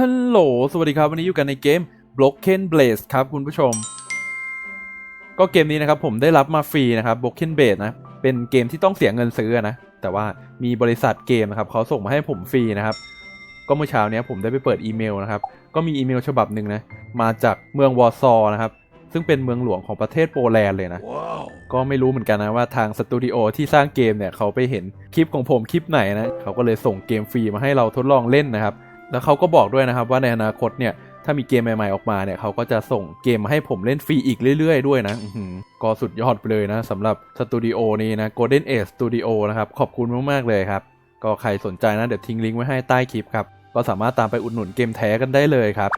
ฮัลโหล สวัสดีครับ วันนี้อยู่กันในเกม Broken Blaze ครับคุณผู้ชม ก็เกมนี้นะครับผมได้รับมาฟรีนะครับ Broken Blaze นะ เป็นเกมที่ต้องเสียเงินซื้อนะ แต่ว่ามีบริษัทเกมนะครับเขาส่งมาให้ผมฟรีนะครับ ก็เมื่อเช้าเนี้ยผมได้ไปเปิดอีเมลนะครับ ก็มีอีเมลฉบับหนึ่งนะ มาจากเมืองวอร์ซอนะครับ ซึ่งเป็นเมืองหลวงของประเทศโปแลนด์เลยนะก็ไม่รู้เหมือนกันนะว่าทางสตูดิโอที่สร้างเกมเนี่ยเขาไปเห็นคลิปของผมคลิปไหนนะ เขาก็เลยส่งเกมฟรีมาให้เราทดลองเล่นนะครับ แล้วเขาก็บอกด้วยนะครับว่าในอนาคตเนี่ยถ้ามีเกมใหม่ๆออกมาเนี่ยเขาก็จะส่งเกมมาให้ผมเล่นฟรีอีกเรื่อยๆด้วยนะก็สุดยอดไปเลยนะสำหรับสตูดิโอนี้นะ Golden Age Studio นะครับ ขอบคุณมากๆเลยครับ ก็ใครสนใจนะ เดี๋ยวทิ้งลิงก์ไว้ให้ใต้คลิปครับ ก็สามารถตามไปอุดหนุนเกมแท้กันได้เลยครับ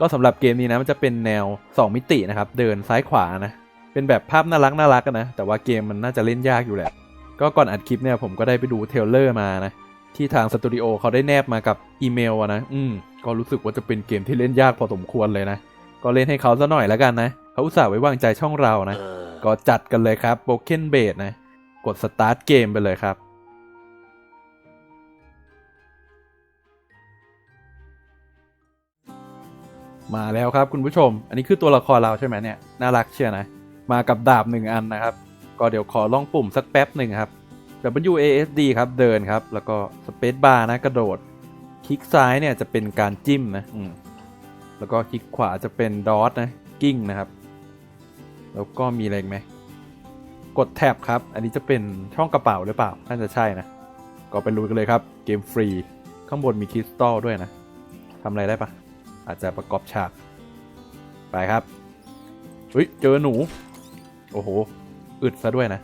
ก็สำหรับเกมนี้นะมันจะเป็นแนว 2 มิตินะครับ เดินซ้ายขวานะ เป็นแบบภาพน่ารักน่ารักนะ แต่ว่าเกมมันน่าจะเล่นยากอยู่แหละ ก็ก่อนอัดคลิปเนี่ยผมก็ได้ไปดูเทเลอร์มานะ ที่ทางสตูดิโอเขาได้แนบมากับอีเมลอะนะ อืม ก็รู้สึกว่าจะเป็นเกมที่เล่นยากพอสมควรเลยนะ ก็เล่นให้เขาซะหน่อยแล้วกันนะ เขาอุตส่าห์ไว้วางใจช่องเรานะ ก็จัดกันเลยครับ Broken b a s e นะ กด Start เกมไปเลยครับ มาแล้วครับคุณผู้ชม อันนี้คือตัวละครเราใช่ไหมเนี่ย น่ารักเชียวนะ มากับดาบหนึ่งอันนะครับ ก็เดี๋ยวขอลองปุ่มสักแป๊บหนึ่งครับ W A S D ครับเดินครับ แล้วก็ Space Bar นะกระโดด คลิกซ้ายเนี่ยจะเป็นการจิ้มนะอืมแล้วก็คลิกขวาจะเป็นดอทนะกิ้งนะครับ แล้วก็มีอะไรอีกไหมกดแท็บครับ อันนี้จะเป็นช่องกระเป๋าหรือเปล่า น่าจะใช่นะ ก็ไปลุยกันเลยครับ เกมฟรี ข้างบนมีคริสตัลด้วยนะทำอะไรได้ปะอาจจะประกอบฉาก ไปครับเฮ้ยเจอหนู โอ้โห อึดซะด้วยนะ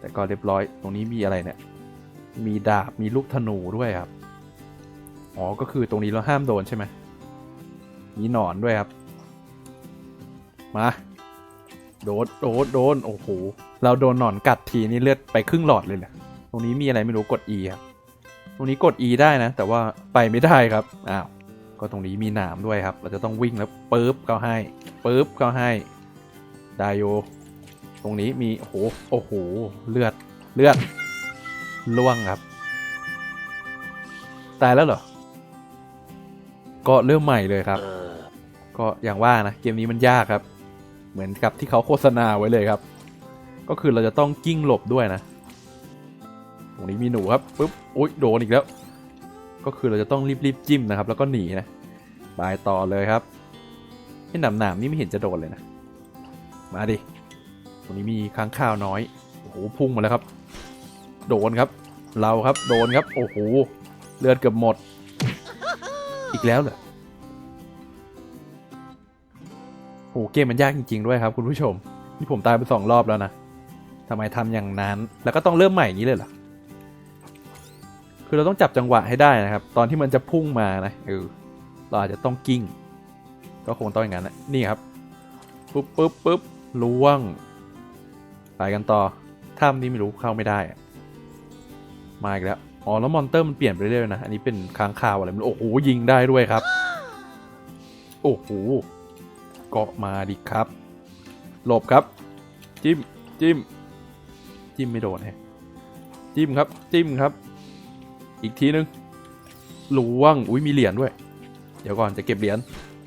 แต่ก็เรียบร้อย ตรงนี้มีอะไรเนี่ย มีดาบ มีลูกธนูด้วยครับ อ๋อ ก็คือตรงนี้เราห้ามโดนใช่ไหม มีหนอนด้วยครับ มา โดน โดน โดน โอ้โห เราโดนหนอนกัดทีนี่เลือดไปครึ่งหลอดเลยแหละตรงนี้มีอะไรไม่รู้กด E ครับ ตรงนี้กด E ได้นะ แต่ว่าไปไม่ได้ครับ อ้าว ก็ตรงนี้มีหนามด้วยครับ เราจะต้องวิ่งแล้วปึ๊บเข้าให้ปึ๊บเข้าให้ ได้โย รงนี้มีโอ้โหโอ้โหเลือดเลือดล่วงครับ ตายแล้วเหรอก็เริ่มใหม่เลยครับ ก็อย่างว่านะเกมนี้มันยากครับ เหมือนกับที่เขาโฆษณาไว้เลยครับ ก็คือเราจะต้องกิ้งหลบด้วยนะ ตรงนี้มีหนูครับปึ๊บอุ้ยโดนอีกแล้ว ก็คือเราจะต้องรีบๆจิ้มนะครับ แล้วก็หนีนะบายต่อเลยครับไอ้หนามหนามๆนี่ไม่เห็นจะโดนเลยนะ มาดิต รงนี้มีค้างคาวน้อย โอ้โห พุ่งมาแล้วครับ โดนครับ เราครับ โดนครับ โอ้โห เลือดเกือบหมด อีกแล้วเหรอโหเกมมันยากจริง ๆ ด้วยครับ คุณผู้ชม นี่ผมตายไปสองรอบแล้วนะทำไมทำอย่างนั้น แล้วก็ต้องเริ่มใหม่อย่างนี้เลยเหรอ คือเราต้องจับจังหวะให้ได้นะครับ ตอนที่มันจะพุ่งมานะ เออ เราอาจจะต้องกิ้ง ก็คงต้องอย่างนั้นนะนี่ครับ ปุ๊บปุ๊บปุ๊บล่วง ไปกันต่อถ้ำนี้ไม่รู้เข้าไม่ได้มาอีกแล้วอ๋อแล้วมอนเตอร์มันเปลี่ยนไปเรื่อยๆนะอันนี้เป็นค้างคาวอะไรม่รู้โอ้โหยิงได้ด้วยครับ โอ้โหเกาะมาดิครับ หลบครับ จิ้มจิ้มจิ้มไม่โดนแฮะจิ้มครับจิ้มครับ อีกทีนึงล่วงอุ้ยมีเหรียญด้วย เดี๋ยวก่อนจะเก็บเหรียญ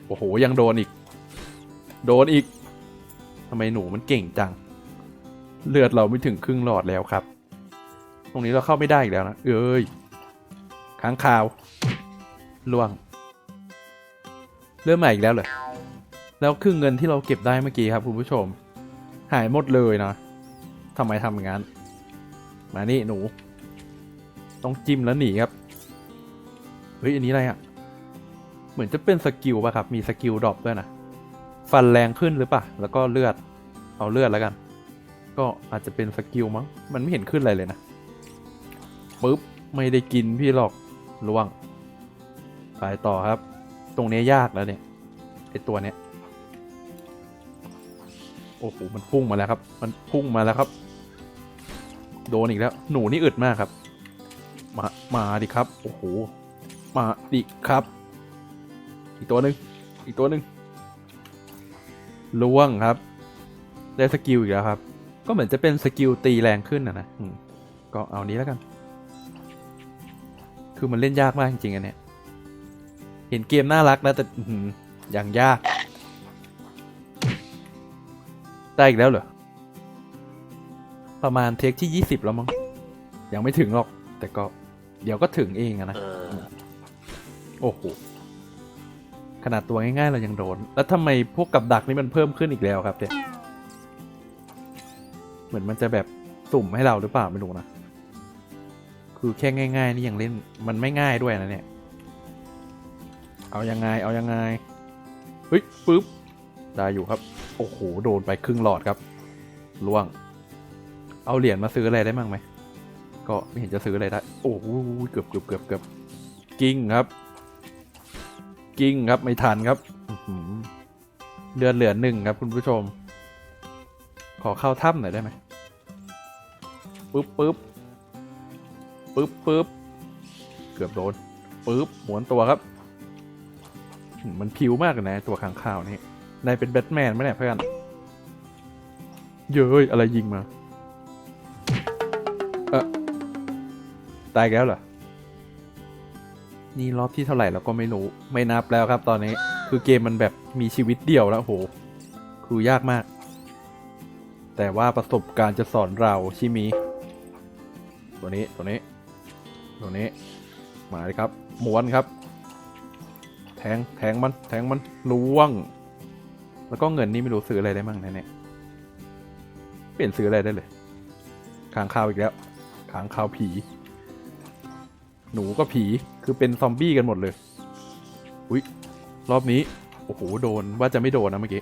โอ้โหยังโดนอีก โดนอีกทำไมหนูมันเก่งจัง เลือดเราไม่ถึงครึ่งหลอดแล้วครับ ตรงนี้เราเข้าไม่ได้อีกแล้วนะ เอ้ยค้างคาวล่วง เริ่มใหม่อีกแล้วเลยแล้วครึ่งเงินที่เราเก็บได้เมื่อกี้ครับคุณผู้ชม หายหมดเลยนะทำไมทำอย่างนั้น มานี่หนู ต้องจิ้มแล้วหนีครับ เฮ้ยอันนี้อะไรอะ่ะ เหมือนจะเป็นสกิลป่ะครับ มีสกิลดรอปด้วยนะ ฟันแรงขึ้นหรือปล่าแล้วก็เลือด เอาเลือดแล้วกัน ก็อาจจะเป็นสกิลมั้ง มันไม่เห็นขึ้นอะไรเลยนะปึ๊บ ไม่ได้กินพี่หรอกล่วง ไปต่อครับ ตรงนี้ยากแล้วเนี่ยไอตัวเนี้ยโอ้โหมันพุ่งมาแล้วครับ มันพุ่งมาแล้วครับ โดนอีกแล้ว หนูนี่อึดมากครับ มามาดิครับ โอ้โห มาดิครับ อีกตัวหนึ่งอีกตัวหนึ่งล่วงครับ ได้สกิลอีกแล้วครับ ก็เหมือนจะเป็นสกิลตีแรงขึ้นนะนะอืมก็เอานี้แล้วกัน คือมันเล่นยากมากจริงๆอันเนี้ย เห็นเกมน่ารักนะแต่อื้อหืออย่างยาก ได้อีกแล้วเหรอ ประมาณเทคที่ยี่สิบแล้วมั้ง ยังไม่ถึงหรอก แต่ก็เดี๋ยวก็ถึงเองอะนะ โอ้โห ขนาดตัวง่ายๆเรายังโดน แล้วทำไมพวกกับดักนี่มันเพิ่มขึ้นอีกแล้วครับเนี่ย เหมือนมันจะแบบสุ่มให้เราหรือเปล่าไม่รู้นะ คือแค่ง่าย ๆ นี่ยังเล่นมันไม่ง่ายด้วยนะเนี่ย เอายังไงเอายังไง เฮ้ยปึ๊บ ได้อยู่ครับ โอ้โหโดนไปครึ่งหลอดครับล่วง เอาเหรียญมาซื้ออะไรได้มั่งไหม ก็ไม่เห็นจะซื้ออะไรได้ โอ้โหเกือบเกือบเกือบเกือบกิ้งครับ กิ้งครับไม่ทันครับเลือดเหลือหนึ่งครับคุณผู้ชม ขอเข้าถ้ำหน่อยได้ไหมปึ๊บปึ๊บปึ๊บปึ๊บเกือบโดนปึ๊บหมุนตัวครับ มันผิวมากเลยนะ ตัวข้างข่าวนี่นายเป็นแบทแมนไหมเนี่ยเพื่อนเย้ยอะไรยิงมาเออตายแล้วเหรอ นี่รอบที่เท่าไหร่เราก็ไม่รู้ ไม่นับแล้วครับตอนนี้ คือเกมมันแบบมีชีวิตเดียวแล้วโห คือยากมาก แต่ว่าประสบการณ์จะสอนเราชิมีตัวนี้ตัวนี้ตัวนี้มาเลยครับหมวนครับ แทงแทงมันแทงมันล่วง แล้วก็เงินนี่ไม่รู้ซื้ออะไรได้มั่งแน่ๆเปลี่ยนซื้ออะไรได้เลยค้างคาวอีกแล้วค้างคาวผี หนูก็ผีคือเป็นซอมบี้กันหมดเลยอุ้ยรอบนี้โอ้โหโดนว่าจะไม่โดนนะเมื่อกี้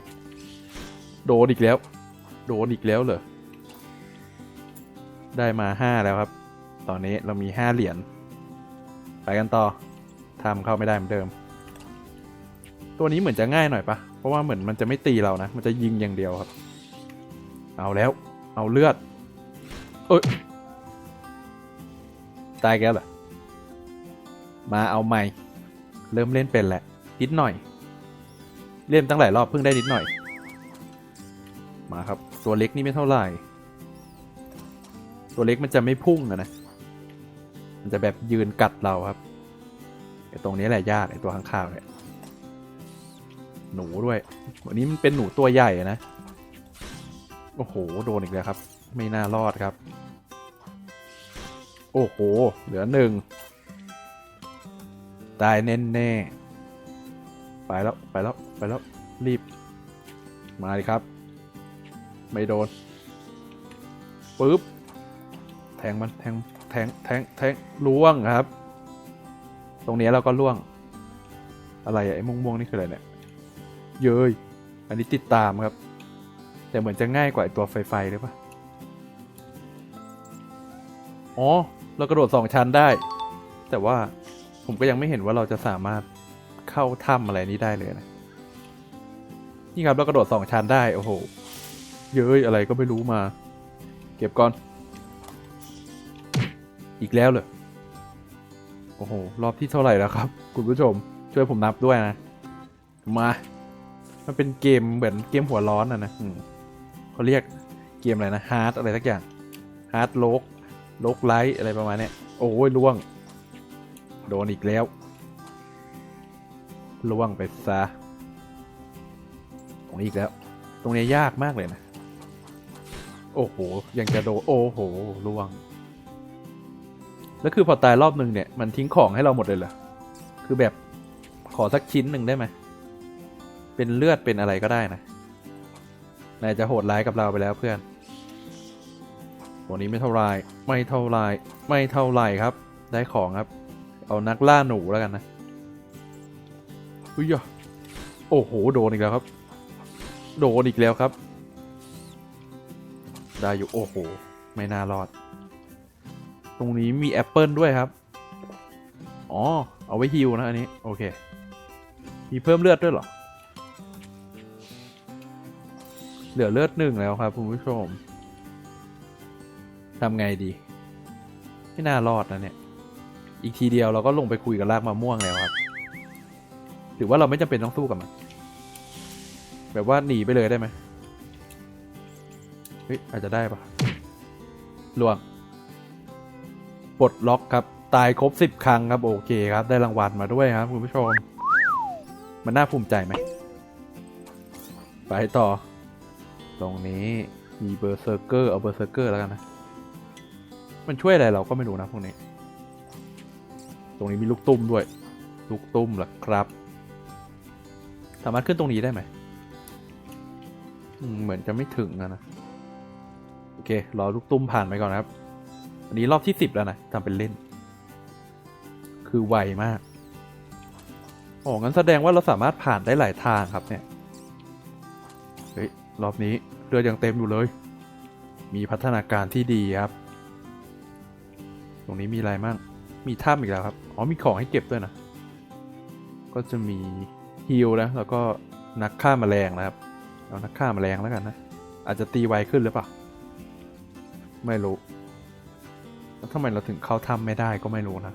โดนอีกแล้ว โดนอีกแล้วเหรอ ได้มาห้าแล้วครับ ตอนนี้เรามีห้าเหรียญ ไปกันต่อทำเข้าไม่ได้เหมือนเดิม ตัวนี้เหมือนจะง่ายหน่อยปะ เพราะว่าเหมือนมันจะไม่ตีเรานะ มันจะยิงอย่างเดียวครับ เอาแล้ว เอาเลือด เอ้ย ตายแก้วเหรอ มาเอาใหม่ เริ่มเล่นเป็นแหละ นิดหน่อย เล่นตั้งหลายรอบเพิ่งได้นิดหน่อย มาครับ ตัวเล็กนี่ไม่เท่าไหร่ ตัวเล็กมันจะไม่พุ่งอะนะ มันจะแบบยืนกัดเราครับไอ้ตรงนี้แหละยากไอ้ตัวข้างข่าวเนี่ย หนูด้วย วันนี้มันเป็นหนูตัวใหญ่นะ โอ้โห โดนอีกแล้วครับ ไม่น่ารอดครับ โอ้โห เหลือหนึ่งตายแน่แน่ๆไปแล้ว ไปแล้ว ไปแล้ว รีบ มาเลยครับ ไม่โดนปึ๊บแทงมันแทงแทงแทงแทงล่วงครับ ตรงนี้เราก็ล่วง อะไรอะไอ้ม่วงๆนี่คืออะไรเนี่ย เย้ยอันนี้ติดตามครับ แต่เหมือนจะง่ายกว่าไอ้ตัวไฟไฟหรือปะอ๋อเรากระโดดสองชั้นได้ แต่ว่าผมก็ยังไม่เห็นว่าเราจะสามารถเข้าถ้ำอะไรนี้ได้เลยนะ นี่ครับเรากระโดดสองชั้นได้ โอ้โห เย้ยอะไรก็ไม่รู้มา เก็บก่อน อีกแล้วเลยโอ้โห รอบที่เท่าไหร่แล้วครับ คุณผู้ชม ช่วยผมนับด้วยนะ มา มันเป็นเกมเหมือนเกมหัวร้อนอะนะเขาเรียกเกมอะไรนะฮาร์ดอะไรสักอย่างฮาร์ดโลกโลกไลท์อะไรประมาณเนี้ยโอ้ยล่วง โดนอีกแล้วล่วงไปซะตรงนี้อีกแล้ว ตรงนี้ยากมากเลยนะ โอ้โห ยังจะโดนโอ้โหล่วง แล้วคือพอตายรอบหนึ่งเนี่ย มันทิ้งของให้เราหมดเลยเหรอ คือแบบขอสักชิ้นหนึ่งได้ไหม เป็นเลือดเป็นอะไรก็ได้นะ นายจะโหดร้ายกับเราไปแล้วเพื่อนตัวนี้ไม่เท่าไรไม่เท่าไรไม่เท่าไรครับ ได้ของครับ เอานักล่าหนูแล้วกันนะอุ้ยอะโอ้โห โดนอีกแล้วครับ โดนอีกแล้วครับ ได้อยู่ โอ้โห ไม่น่ารอด ตรงนี้มีแอปเปิลด้วยครับ อ๋อ เอาไว้ฮิวนะอันนี้ โอเค มีเพิ่มเลือดด้วยเหรอ เหลือเลือดหนึ่งแล้วครับคุณผู้ชมทำไงดี ไม่น่ารอดนะเนี่ย อีกทีเดียวเราก็ลงไปคุยกับรากมะม่วงแล้วครับ ถือว่าเราไม่จำเป็นต้องสู้กับมัน แบบว่าหนีไปเลยได้ไหม ฮ้ยอาจจะได้ปะลวงปลดล็อกครับ ตายครบสิบครั้งครับโอเคครับ ได้รางวัลมาด้วยครับคุณผู้ชม มันน่าภูมิใจไหม ไปต่อ ตรงนี้มีเบอร์เซอร์เกอร์เอาเบอร์เซอร์เกอร์แล้วกันนะ มันช่วยอะไรเราก็ไม่รู้นะพวกนี้ ตรงนี้มีลูกตุ้มด้วย ลูกตุ้มหรอครับ สามารถขึ้นตรงนี้ได้ไหมอืมเหมือนจะไม่ถึงนะนะ โอเค รอลูกตุ้มผ่านไปก่อนนะครับ อันนี้รอบที่สิบแล้วนะทำเป็นเล่น คือไวมากอ๋องั้นแสดงว่าเราสามารถผ่านได้หลายทางครับเนี่ย เฮ้ย รอบนี้เรือยังเต็มอยู่เลย มีพัฒนาการที่ดีครับ ตรงนี้มีอะไรมั่ง มีถ้ำอีกแล้วครับ อ๋อ มีของให้เก็บด้วยนะ ก็จะมีฮิลนะแล้วก็นักฆ่าแมลงนะครับ เอานักฆ่าแมลงแล้วกันนะ อาจจะตีไวขึ้นหรือเปล่า ไม่รู้ แล้วทำไมเราถึงเข้าถ้ำไม่ได้ก็ไม่รู้นะ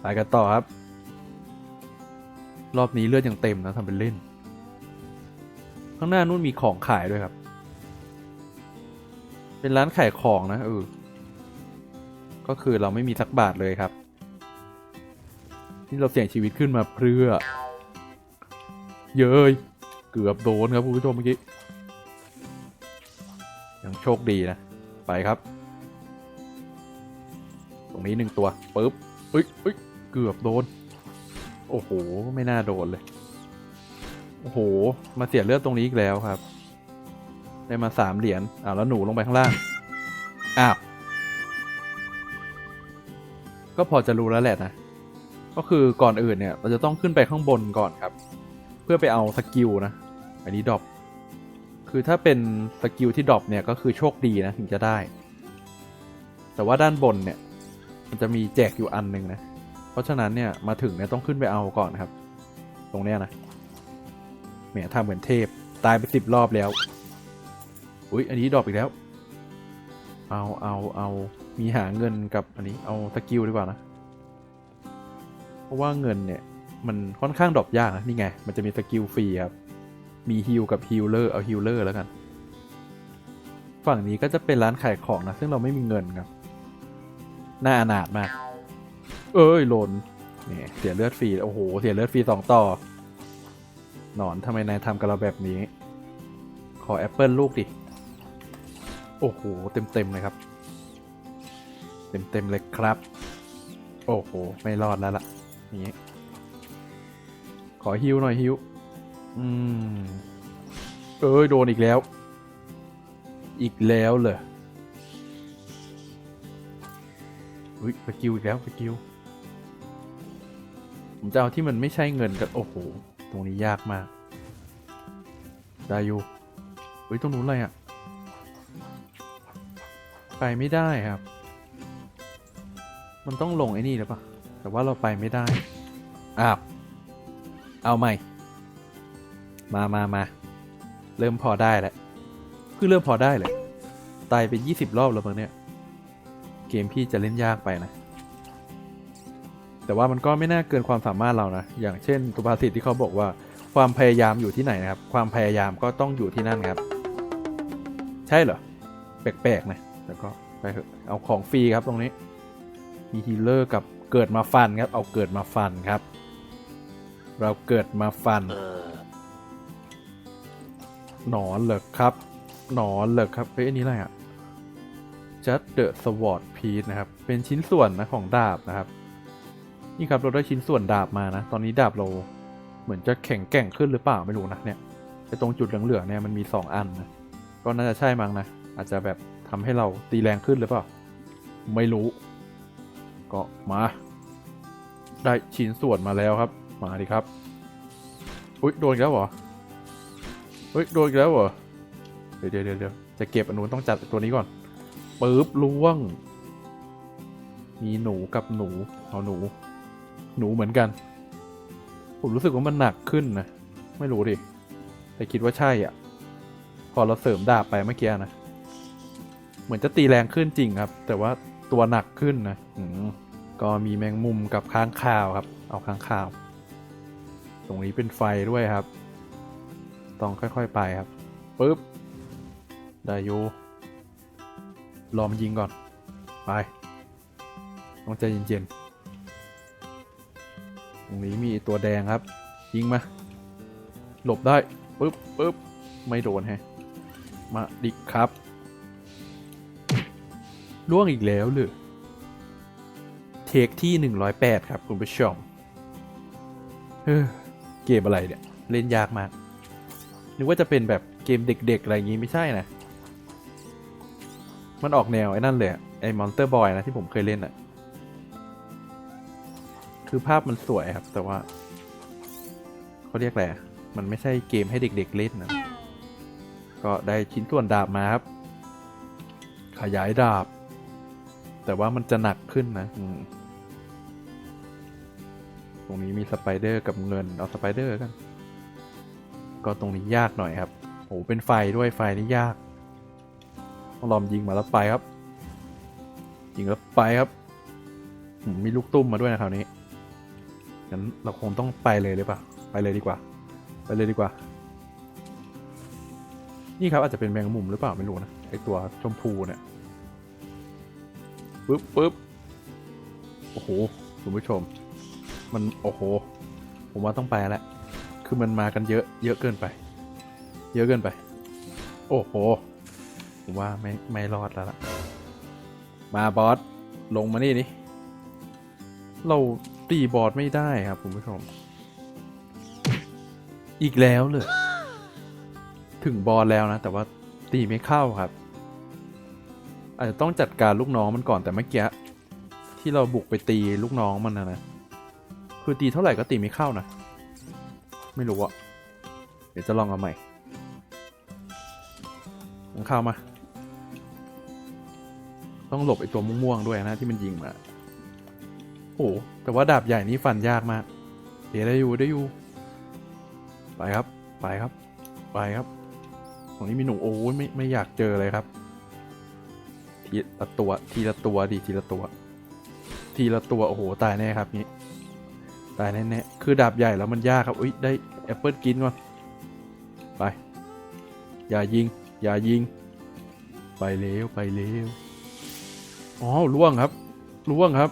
ไปกันต่อครับ รอบนี้เลือดยังเต็มนะทำเป็นเล่น ข้างหน้านู่นมีของขายด้วยครับ เป็นร้านขายของนะเออ ก็คือเราไม่มีสักบาทเลยครับ ที่เราเสี่ยงชีวิตขึ้นมาเพื่อ เย้ยเกือบโดนครับคุณผู้ชมเมื่อกี้ ยังโชคดีนะ ไปครับ ตรงนี้หนึ่งตัวปึ๊บเอ้ยเอ้ยเกือบโดน โอ้โห ไม่น่าโดนเลย โอ้โห มาเสียเลือดตรงนี้อีกแล้วครับ ได้มาสามเหรียญอ้าวแล้วหนูลงไปข้างล่าง อ้าว ก็พอจะรู้แล้วแหละนะ ก็คือก่อนอื่นเนี่ย เราจะต้องขึ้นไปข้างบนก่อนครับ เพื่อไปเอาสกิลนะ อันนี้ดรอป คือถ้าเป็นสกิลที่ดรอปเนี่ยก็คือโชคดีนะถึงจะได้ แต่ว่าด้านบนเนี่ย มันจะมีแจกอยู่อันหนึ่งนะ เพราะฉะนั้นเนี่ยมาถึงเนี่ยต้องขึ้นไปเอาก่อนครับ ตรงเนี้ยนะแหมทำเหมือนเทพตายไปสิบรอบแล้ว อุ้ยอันนี้ดรอปอีกแล้ว เอาเอาเอามีหาเงินกับอันนี้เอาสกิลดีกว่านะ เพราะว่าเงินเนี่ยมันค่อนข้างดรอปยากนะนี่ไง มันจะมีสกิลฟรีครับ มีฮิลกับฮิลเลอร์เอาฮิลเลอร์แล้วกัน ฝั่งนี้ก็จะเป็นร้านขายของนะ ซึ่งเราไม่มีเงินครับ น่าอนาถมาก เอ้ยหล่นเนี่ยเสียเลือดฟรี โอ้โห เสียเลือดฟรีสองต่อ หนอนทำไมนายทำกับเราแบบนี้ ขอแอปเปิลลูกดิ โอ้โห เต็มเต็มเลยครับ เต็มเต็มเลยครับ โอ้โห ไม่รอดแล้วล่ะอย่างนี้ ขอฮิวหน่อยฮิว อืม เอ้ย โดนอีกแล้ว อีกแล้วเหรออุ้ยสกิลอีกแล้วสกิลผมจะเอาที่มันไม่ใช่เงินกัน โอ้โห ตรงนี้ยากมาก ได้อยู่เฮ้ยตรงนู้นอะไรอะ ไปไม่ได้ครับ มันต้องลงไอ้นี่หรือเปล่าแต่ว่าเราไปไม่ได้อ้าวเอาใหม่ มามามาเริ่มพอได้แล้วคือเริ่มพอได้เลยตายไปยี่สิบรอบแล้วมั้งเนี่ย เกมพี่จะเล่นยากไปนะ แต่ว่ามันก็ไม่น่าเกินความสามารถเรานะ อย่างเช่นสุภาษิตที่เขาบอกว่าความพยายามอยู่ที่ไหนนะครับ ความพยายามก็ต้องอยู่ที่นั่นครับ ใช่เหรอ แปลกๆนะแต่ก็ไปเถอะเอาของฟรีครับตรงนี้ มีฮีเลอร์กับเกิดมาฟันครับ เอาเกิดมาฟันครับ เราเกิดมาฟัน หนอนเหรอครับ หนอนเหรอครับเอ้ยอันนี้อะไรอะ just the sword piece นะครับ เป็นชิ้นส่วนนะของดาบนะครับ นี่ครับเราได้ชิ้นส่วนดาบมานะ ตอนนี้ดาบเราเหมือนจะแข็งแกร่งขึ้นหรือเปล่าไม่รู้นะเนี่ยไอตรงจุดเหลืองๆเนี่ยมันมีสองอันนะก็น่าจะใช่มั้งนะ อาจจะแบบทำให้เราตีแรงขึ้นหรือเปล่า ไม่รู้ ก็มา ได้ชิ้นส่วนมาแล้วครับ มาดิครับ อุ้ยโดนแล้วเหรอ เฮ้ยโดนอีกแล้วเหรอ เดี๋ยวเดี๋ยวเดี๋ยวจะเก็บอันนู้นต้องจัดตัวนี้ก่อนปึ๊บล่วง มีหนูกับหนูเอาหนู หนูเหมือนกัน ผมรู้สึกว่ามันหนักขึ้นนะ ไม่รู้ดิ แต่คิดว่าใช่อะ พอเราเสริมดาบไปเมื่อกี้นะ เหมือนจะตีแรงขึ้นจริงครับ แต่ว่าตัวหนักขึ้นนะอืก็มีแมงมุมกับค้างคาวครับ เอาค้างคาว ตรงนี้เป็นไฟด้วยครับ ต้องค่อย ๆ ไปครับปึ๊บได้อยู่รอมันยิงก่อน ไป ต้องใจเย็นๆ ตรงนี้มีตัวแดงครับ ยิงมา หลบได้ปึ๊บปึ๊บไม่โดนแฮะ มาดิครับ ล่วงอีกแล้วเลยเทคที่ 108 ครับ คุณผู้ชมเฮ้อเกมอะไรเนี่ย เล่นยากมาก นึกว่าจะเป็นแบบเกมเด็กๆ อะไรอย่างงี้ไม่ใช่นะ มันออกแนวไอ้นั่นเลยไอ้มอนสเตอร์บอยนะที่ผมเคยเล่นอะคือภาพมันสวยครับ แต่ว่าเขาเรียกอะไรอะมันไม่ใช่เกมให้เด็กๆเล่นนะ ก็ได้ชิ้นส่วนดาบมาครับ ขยายดาบ แต่ว่ามันจะหนักขึ้นนะตรงนี้มีสไปเดอร์กับเงิน เอาสไปเดอร์กัน ก็ตรงนี้ยากหน่อยครับโอ้เป็นไฟด้วยไฟนี่ยากต้องลอมยิงมาแล้วไปครับ ยิงแล้วไปครับอืมมีลูกตุ้มมาด้วยนะคราวนี้งั้นเราคงต้องไปเลยหรือเปล่าไปเลยดีกว่า ไปเลยดีกว่า นี่ครับอาจจะเป็นแมงมุมหรือเปล่าไม่รู้นะไอตัวชมพูเนี่ยปึ๊บปึ๊บโอ้โหคุณผู้ชม มันโอ้โห ผมว่าต้องไปแล้ว คือมันมากันเยอะเยอะเกินไป เยอะเกินไป โอ้โหผมว่าไม่ไม่รอดแล้วล่ะ มาบอสลงมานี่นี่เราตีบอสไม่ได้ครับคุณผู้ชม อีกแล้วเลยถึงบอลแล้วนะ แต่ว่าตีไม่เข้าครับ อาจจะต้องจัดการลูกน้องมันก่อนแต่เมื่อกี้ที่เราบุกไปตีลูกน้องมันนะนะคือตีเท่าไหร่ก็ตีไม่เข้านะ ไม่รู้อะเดี๋ยวจะลองเอาใหม่ลองเข้ามา ต้องหลบไอตัวม่วงๆด้วยนะที่มันยิงมา โอ้โหแต่ว่าดาบใหญ่นี่ฟันยากมาก เดี๋ยวได้อยู่ได้อยู่ ไปครับ ไปครับ ไปครับตรงนี้มีหนูโอ้ยไม่ไม่อยากเจอเลยครับ ทีละตัว ทีละตัวดิทีละตัว ทีละตัว โอ้โห ตายแน่ครับนี้ ตายแน่ๆคือดาบใหญ่แล้วมันยากครับอุ้ยได้แอปเปิลกินก่อนไปอย่ายิงอย่ายิง ไปเร็วไปเร็วอ๋อล่วงครับล่วงครับ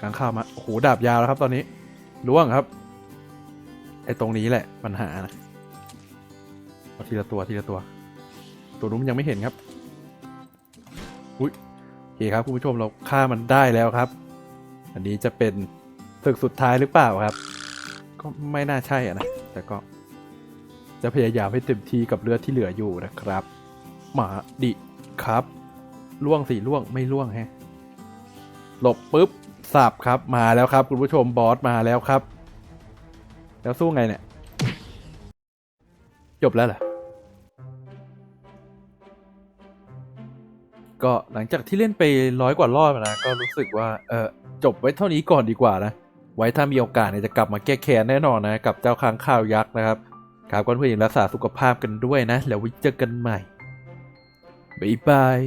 กลางข้าวมาโอ้โหดาบยาวแล้วครับตอนนี้ล่วงครับไอ้ตรงนี้แหละปัญหานะเอาทีละตัวทีละตัว ตัวนู้นยังไม่เห็นครับอุ้ยโอเคครับคุณผู้ชมเราฆ่ามันได้แล้วครับ อันนี้จะเป็น ศึกสุดท้ายหรือเปล่าครับ ก็ไม่น่าใช่อะนะ แต่ก็ จะพยายามให้เต็มที่กับเลือดที่เหลืออยู่นะครับ หมาดิครับล่วงสิล่วงไม่ล่วงฮะหลบปุ๊บสับครับมาแล้วครับ คุณผู้ชมบอสมาแล้วครับ แล้วสู้ไงเนี่ย จบแล้วเหรอก็หลังจากที่เล่นไปร้อยกว่ารอบนะ ก็รู้สึกว่าเออจบไว้เท่านี้ก่อนดีกว่านะ ไว้ถ้ามีโอกาสเนี่ยจะกลับมาแก้แค้นแน่นอนนะกับเจ้าค้างข้าวยักษ์นะครับครับก็เพื่อนๆรักษาสุขภาพกันด้วยนะ แล้วไว้เจอกันใหม่บ๊ายบาย